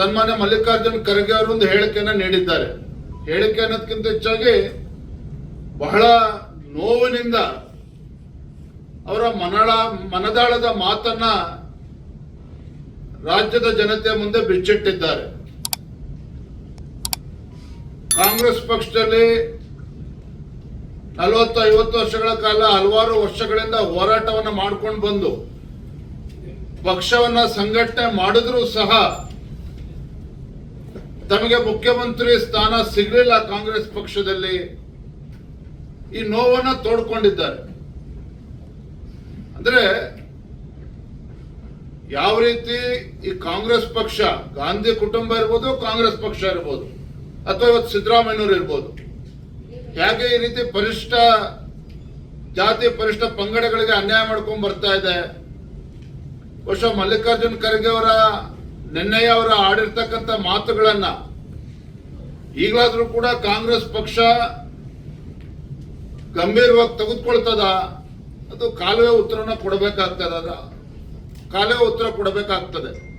ಸನ್ಮಾನ್ಯ ಮಲ್ಲಿಕಾರ್ಜುನ್ ಖರ್ಗೆ ಒಂದು ಹೇಳಿಕೆಯನ್ನ ನೀಡಿದ್ದಾರೆ. ಹೇಳಿಕೆ ಅನ್ನೋದಕ್ಕಿಂತ ಹೆಚ್ಚಾಗಿ ಬಹಳ ನೋವಿನಿಂದ ಅವರ ಮನಳ, ಮನದಾಳದ ಮಾತನ್ನ ರಾಜ್ಯದ ಜನತೆ ಮುಂದೆ ಬಿಚ್ಚಿಟ್ಟಿದ್ದಾರೆ. ಕಾಂಗ್ರೆಸ್ ಪಕ್ಷದಲ್ಲಿ ನಲವತ್ತು ಐವತ್ತು ವರ್ಷಗಳ ಕಾಲ ಹಲವಾರು ವರ್ಷಗಳಿಂದ ಹೋರಾಟವನ್ನ ಮಾಡ್ಕೊಂಡು ಬಂದು, ಪಕ್ಷವನ್ನ ಸಂಘಟನೆ ಮಾಡಿದ್ರೂ ಸಹ ತಮಗೆ ಮುಖ್ಯಮಂತ್ರಿ ಸ್ಥಾನ ಸಿಗಲಿಲ್ಲ ಕಾಂಗ್ರೆಸ್ ಪಕ್ಷದಲ್ಲಿ, ಈ ನೋವನ್ನ ತೋಡ್ಕೊಂಡಿದ್ದಾರೆ. ಅಂದ್ರೆ, ಯಾವ ರೀತಿ ಈ ಕಾಂಗ್ರೆಸ್ ಪಕ್ಷ, ಗಾಂಧಿ ಕುಟುಂಬ ಇರ್ಬೋದು, ಕಾಂಗ್ರೆಸ್ ಪಕ್ಷ ಇರ್ಬೋದು, ಅಥವಾ ಇವತ್ತು ಸಿದ್ದರಾಮಯ್ಯನವರು ಇರ್ಬೋದು, ಹೇಗೆ ಈ ರೀತಿ ಪರಿಷ್ಠ ಜಾತಿ, ಪರಿಷ್ಠ ಪಂಗಡಗಳಿಗೆ ಅನ್ಯಾಯ ಮಾಡ್ಕೊಂಡ್ ಬರ್ತಾ ಇದೆ? ಬಹುಶಃ ಮಲ್ಲಿಕಾರ್ಜುನ್ ಖರ್ಗೆ ಅವರ, ನಿನ್ನೆಯ ಅವರ ಆಡಿರ್ತಕ್ಕಂಥ ಮಾತುಗಳನ್ನ ಈಗಲಾದ್ರೂ ಕೂಡ ಕಾಂಗ್ರೆಸ್ ಪಕ್ಷ ಗಂಭೀರವಾಗಿ ತೆಗೆದುಕೊಳ್ತದ? ಅದು ಕಾಲುವೆ ಉತ್ತರನ ಕೊಡಬೇಕಾಗ್ತದ ಕಾಲುವೆ ಉತ್ತರ ಕೊಡಬೇಕಾಗ್ತದೆ.